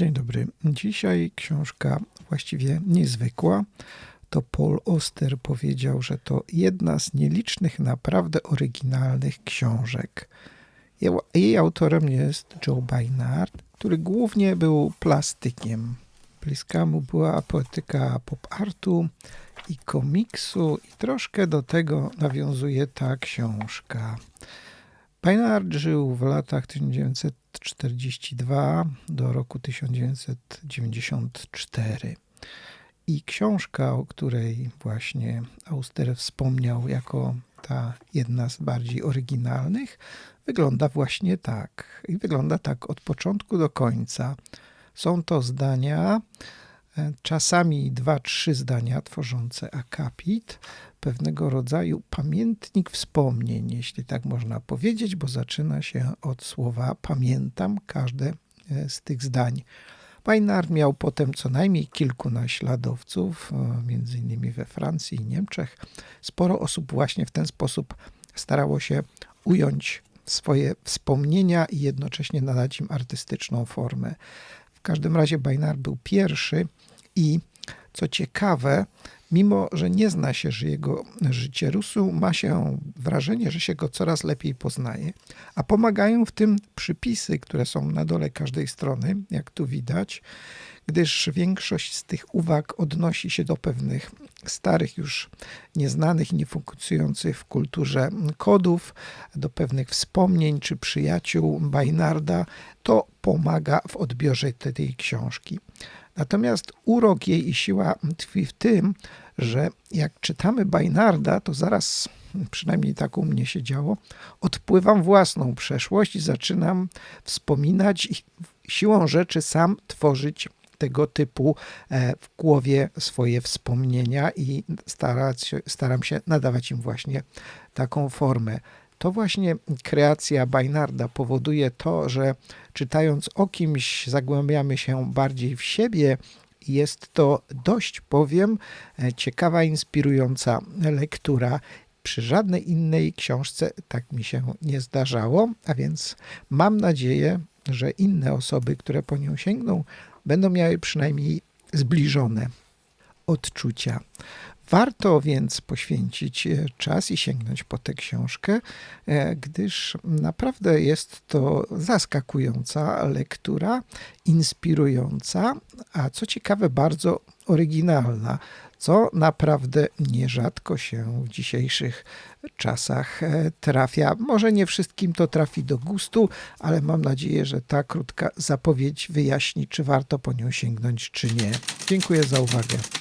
Dzień dobry. Dzisiaj książka właściwie niezwykła. To Paul Oster powiedział, że to jedna z nielicznych naprawdę oryginalnych książek. Jej- autorem jest Joe Beinart, który głównie był plastykiem. Bliska mu była poetyka pop artu i komiksu i troszkę do tego nawiązuje ta książka. Beinart żył w latach 1942 do roku 1994. I książka, o której właśnie Auster wspomniał jako ta jedna z bardziej oryginalnych, wygląda właśnie tak. I wygląda tak od początku do końca. Są to zdania, e, czasami dwa, trzy zdania tworzące akapit, pewnego rodzaju pamiętnik wspomnień, jeśli tak można powiedzieć, bo zaczyna się od słowa pamiętam każde e, z tych zdań. Weinard miał potem co najmniej kilku naśladowców, e, między innymi we Francji i Niemczech. Sporo osób właśnie w ten sposób starało się ująć swoje wspomnienia i jednocześnie nadać im artystyczną formę. W każdym razie Beinard był pierwszy i co ciekawe, mimo że nie zna się że jego życiorysu, ma się wrażenie, że się go coraz lepiej poznaje, a pomagają w tym przypisy, które są na dole każdej strony, jak tu widać, gdyż większość z tych uwag odnosi się do pewnych starych, już nieznanych niefunkcjonujących w kulturze kodów, do pewnych wspomnień czy przyjaciół Beinarda. To pomaga w odbiorze tej książki. Natomiast urok jej i siła tkwi w tym, że jak czytamy Beinarda, to zaraz, przynajmniej tak u mnie się działo, odpływam własną przeszłość i zaczynam wspominać i siłą rzeczy sam tworzyć tego typu e, w głowie swoje wspomnienia i starać, staram się nadawać im właśnie taką formę. To właśnie kreacja Beinarda powoduje to, że czytając o kimś zagłębiamy się bardziej w siebie. Jest to dość, powiem, e, ciekawa, inspirująca lektura. Przy żadnej innej książce tak mi się nie zdarzało, a więc mam nadzieję, że inne osoby, które po nią sięgną, będą miały przynajmniej zbliżone odczucia. Warto więc poświęcić e, czas i sięgnąć po tę książkę, e, gdyż naprawdę jest to zaskakująca lektura, inspirująca, a co ciekawe, bardzo oryginalna, co naprawdę nierzadko się w dzisiejszych czasach e, trafia. Może nie wszystkim to trafi do gustu, ale mam nadzieję, że ta krótka zapowiedź wyjaśni, czy warto po nią sięgnąć, czy nie. Dziękuję za uwagę.